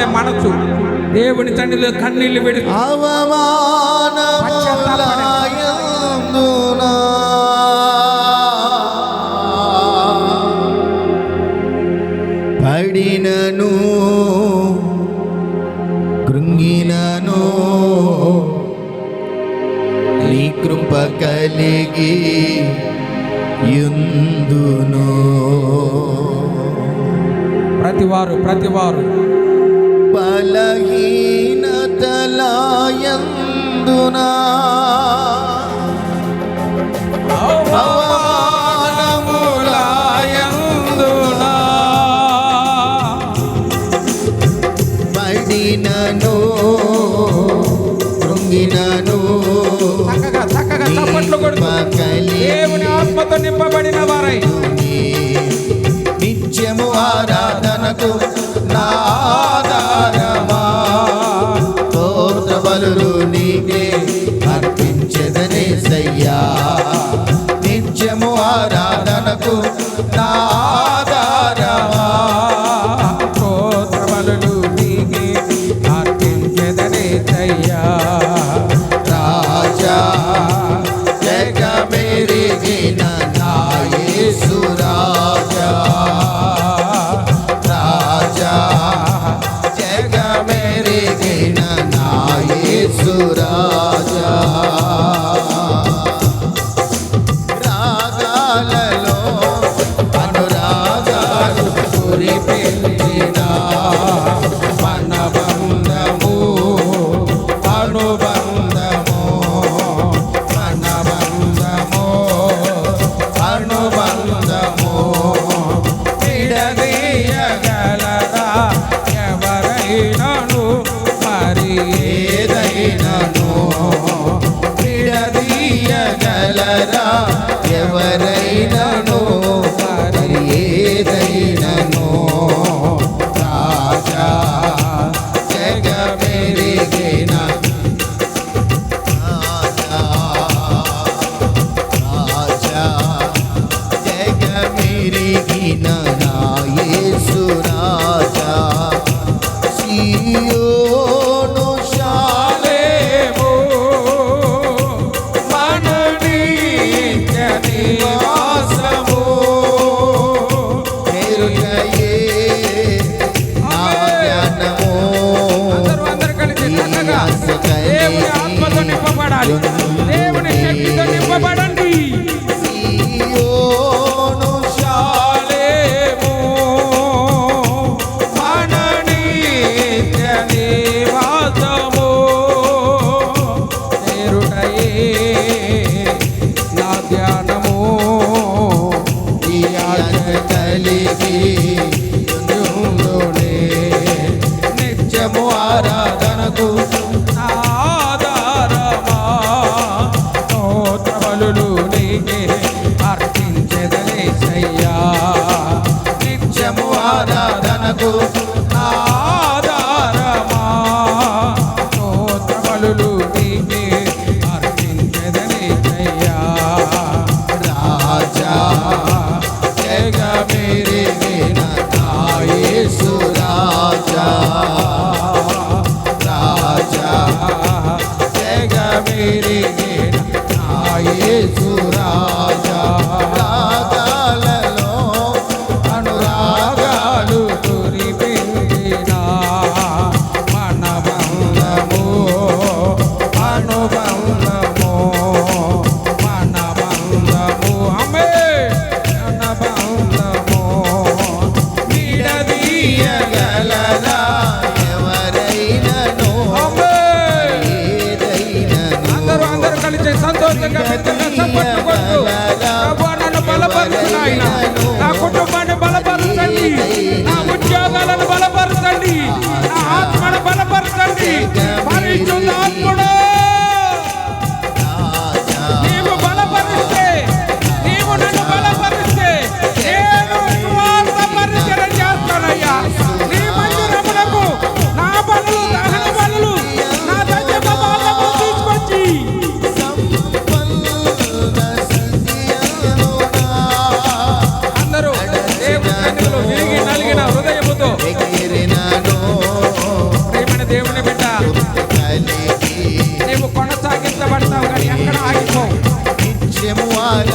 కలవరపడే మనసు. దేవుని తండ్రిలో కన్నీళ్ళు విడి పడినను కృంగినను నీ కృప కలిగి యుందును ప్రతివారు ప్రతివారు. బలహీనతలాయందునా? చెదనేసయ్యా నిత్యము ఆరాధనకు నిలిచిన నాయసు రాజా. సియోను శాలేము. మనని నివాసము నిరుకయే నాయనము అందరూ అందరూ కలిసి చక్కగా ఆత్మతో నింపబడాలి. Que me tengas zapatos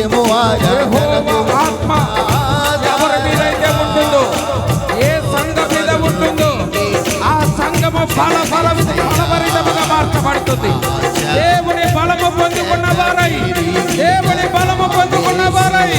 నిత్యము ఆత్మ ఎవరి మీదైతే ఉంటుందో ఏ సంఘం మీద ఉంటుందో ఆ సంఘము బల బల బలభరితముగా మార్చబడుతుంది. దేవుని బలము పొందుకున్న వారై దేవుని బలము పొందుకున్న వారై